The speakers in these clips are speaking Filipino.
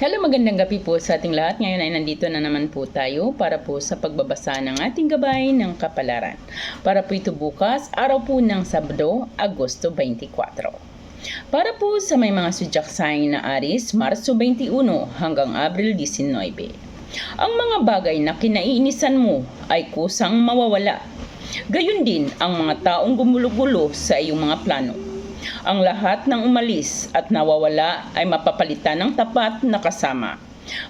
Hello, magandang gabi po sa ating lahat. Ngayon ay nandito na naman po tayo para po sa pagbabasa ng ating gabay ng kapalaran. Para po ito bukas, araw po ng Sabado, Agosto 24. Para po sa may mga sudyak sign na Aris, Marso 21 hanggang Abril 19. Ang mga bagay na kinaiinisan mo ay kusang mawawala. Gayun din ang mga taong gumulo-gulo sa iyong mga plano. Ang lahat ng umalis at nawawala ay mapapalitan ng tapat na kasama.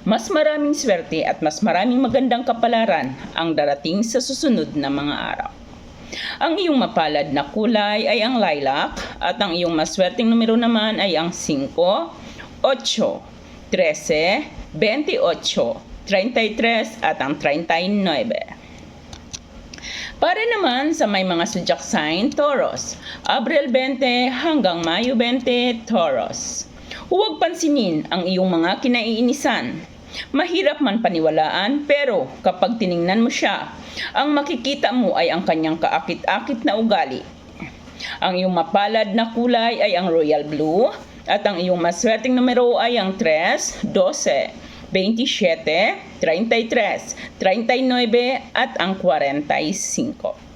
Mas maraming swerte at mas maraming magandang kapalaran ang darating sa susunod na mga araw. Ang iyong mapalad na kulay ay ang lilac at ang iyong maswerteng numero naman ay ang 5, 8, 13, 28, 33 at ang 39. Para naman sa may mga zodiac sign, Taurus, Abril 20 hanggang Mayo 20, Taurus. Huwag pansinin ang iyong mga kinaiinisan. Mahirap man paniwalaan pero kapag tiningnan mo siya, ang makikita mo ay ang kanyang kaakit-akit na ugali. Ang iyong mapalad na kulay ay ang royal blue at ang iyong maswerteng numero ay ang 3, 12, 27, 33, 39 at ang 45.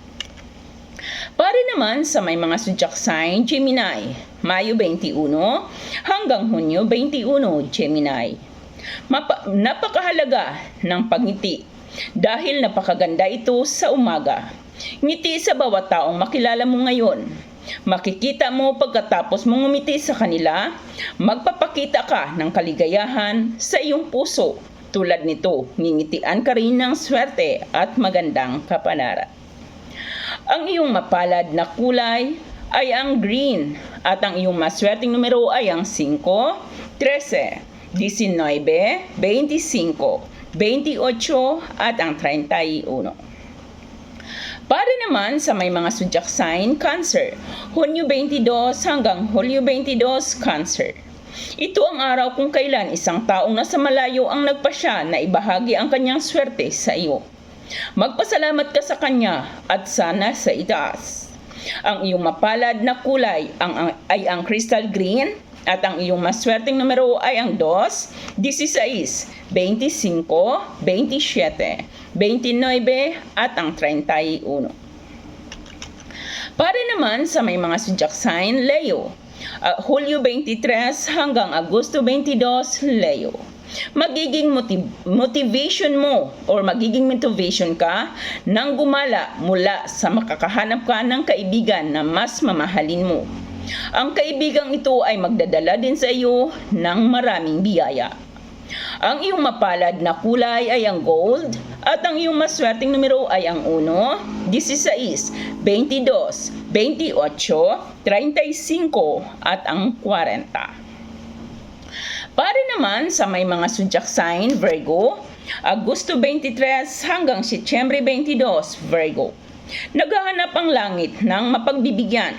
Para naman sa may mga zodiac sign, Gemini, Mayo 21 hanggang Hunyo 21, Gemini. Mapa- napakahalaga ng pagngiti dahil napakaganda ito sa umaga. Ngiti sa bawat taong makilala mo ngayon. Makikita mo pagkatapos mong umiti sa kanila, magpapakita ka ng kaligayahan sa iyong puso. Tulad nito, ngingitian ka rin ng swerte at magandang kapalaran. Ang iyong mapalad na kulay ay ang green at ang iyong maswerteng numero ay ang 5, 13, 19, 25, 28 at ang 31. Para naman sa may mga zodiac sign, Cancer, Hunyo 22 hanggang Hulyo 22, Cancer. Ito ang araw kung kailan isang taong nasa malayo ang nagpasya na ibahagi ang kanyang swerte sa iyo. Magpasalamat ka sa kanya at sana sa itaas. Ang iyong mapalad na kulay ang, ay ang crystal green at ang iyong maswerteng numero ay ang 2, 16, 25, 27, 29 at ang 31. Para naman sa may mga zodiac sign, Leo. Uh, Hulyo 23 hanggang Agosto 22, Leo. Magiging motiv- motivation mo or magiging motivation ka nang gumala mula sa makakahanap ka ng kaibigan na mas mamahalin mo. Ang kaibigang ito ay magdadala din sa iyo ng maraming biyaya. Ang iyong mapalad na kulay ay ang gold at ang iyong maswerteng numero ay ang 1, 16, 22, 28, 35 at ang 40. Para naman sa may mga zodiac sign, Virgo, Agosto 23 hanggang Setyembre 22, Virgo. Naghahanap ang langit ng mapagbibigyan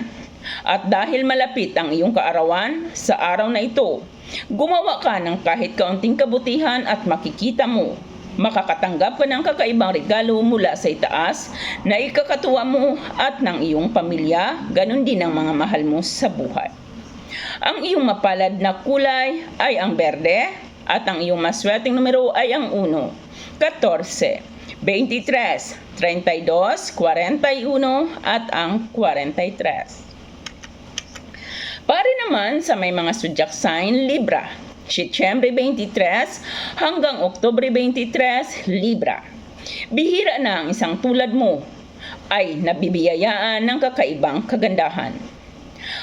at dahil malapit ang iyong kaarawan sa araw na ito, gumawa ka ng kahit kaunting kabutihan at makikita mo. Makakatanggap ka ng kakaibang regalo mula sa itaas na ikakatuwa mo at ng iyong pamilya, ganun din ang mga mahal mo sa buhay. Ang iyong mapalad na kulay ay ang berde at ang iyong maswerteng numero ay ang 1, 14, 23, 32, 41 at ang 43. Para naman sa may mga zodiac sign, Libra. Setyembre 23 hanggang Oktubre 23, Libra. Bihira na ang isang tulad mo ay nabibiyayaan ng kakaibang kagandahan.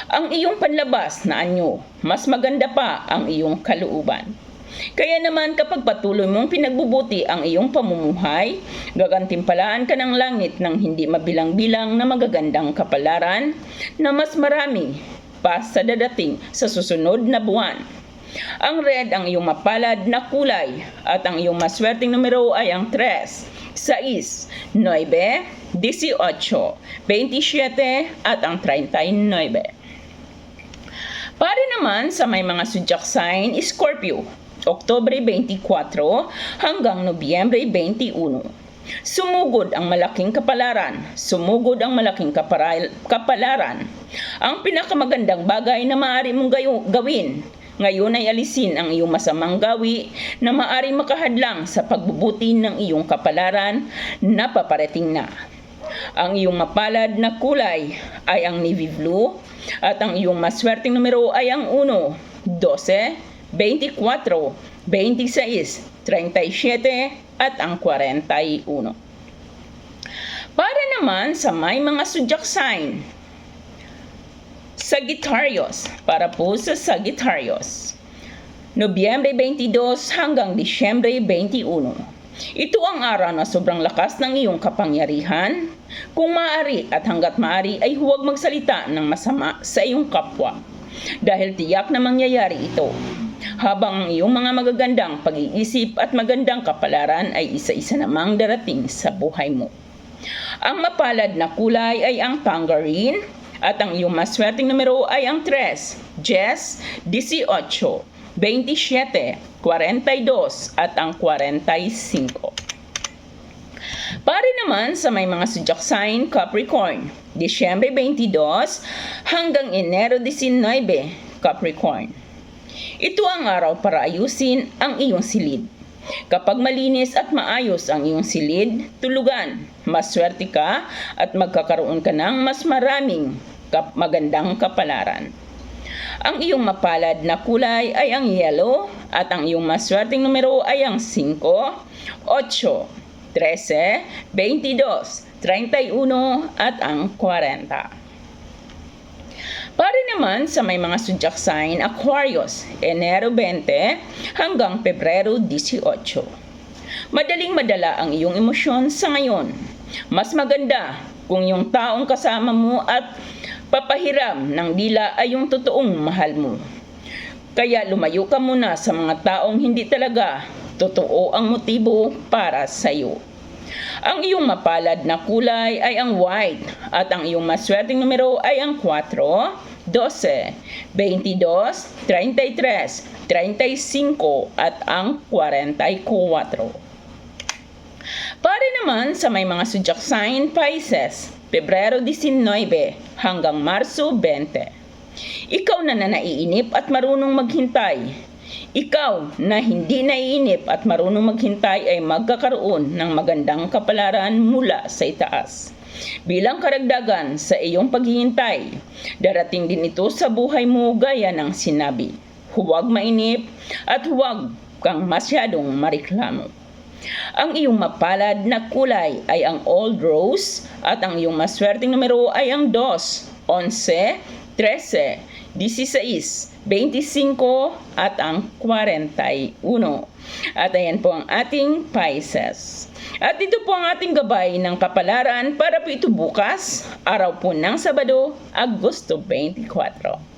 Ang iyong panlabas na anyo, mas maganda pa ang iyong kalooban. Kaya naman kapag patuloy mong pinagbubuti ang iyong pamumuhay, gagantimpalaan ka ng langit ng hindi mabilang-bilang na magagandang kapalaran na mas marami pa sa dadating sa susunod na buwan. Ang red ang iyong mapalad na kulay at ang iyong maswerteng numero ay ang 3, 6, 9, 18, 27 at ang 39. Para naman sa may mga zodiac sign, Scorpio, Oktobre 24 hanggang Nobyembre 21. Sumugod ang malaking kapalaran, sumugod ang malaking kapalaran. Ang pinakamagandang bagay na maaari mong gawin Ngayon ay alisin ang iyong masamang gawi na maari makahadlang sa pagbubuti ng iyong kapalaran na paparating na. Ang iyong mapalad na kulay ay ang navy blue at ang iyong maswerteng numero ay ang 1, 12, 24, 26, 37 at ang 41. Para naman sa may mga zodiac sign, Sagittarius, para po sa Sagittarius. Nobyembre 22 hanggang Disyembre 21. Ito ang araw na sobrang lakas ng iyong kapangyarihan. Kung maaari at hanggat maaari ay huwag magsalita ng masama sa iyong kapwa. Dahil tiyak na mangyayari ito. Habang ang iyong mga magagandang pag-iisip at magandang kapalaran ay isa-isa namang darating sa buhay mo. Ang mapalad na kulay ay ang tangerine at ang iyong maswerteng numero ay ang 3, 10, 18, 27, 42 at ang 45. Para naman sa may mga zodiac sign Capricorn, Disyembre 22 hanggang Enero 19, Capricorn. Ito ang araw para ayusin ang iyong silid. Kapag malinis at maayos ang iyong silid, tulugan, maswerte ka at magkakaroon ka ng mas maraming kap- magandang kapalaran. Ang iyong mapalad na kulay ay ang yellow at ang iyong maswerteng numero ay ang 5, 8, 13, 22, 31 at ang 40. Para naman sa may mga zodiac sign Aquarius, Enero 20 hanggang Pebrero 18. Madaling madala ang iyong emosyon sa ngayon. Mas maganda kung yung taong kasama mo at papahiram ng dila ay yung totoong mahal mo. Kaya lumayo ka muna sa mga taong hindi talaga totoo ang motibo para sa iyo. Ang iyong mapalad na kulay ay ang white at ang iyong maswerteng numero ay ang 4, 12, 22, 33, 35 at ang 44. Para naman sa may mga zodiac sign Pisces, Pebrero 19 hanggang Marso 20. Ikaw na na naiinip at marunong maghintay. Ikaw na hindi naiinip at marunong maghintay ay magkakaroon ng magandang kapalaran mula sa itaas. Bilang karagdagan sa iyong paghihintay, darating din ito sa buhay mo gaya ng sinabi. Huwag mainip at huwag kang masyadong mariklamo. Ang iyong mapalad na kulay ay ang old rose at ang iyong maswerteng numero ay ang 2, 11, 13, 16, 25 at ang 41. At ayan po ang ating Pisces. At ito po ang ating gabay ng kapalaran para po ito bukas, araw po ng Sabado, Agosto 24.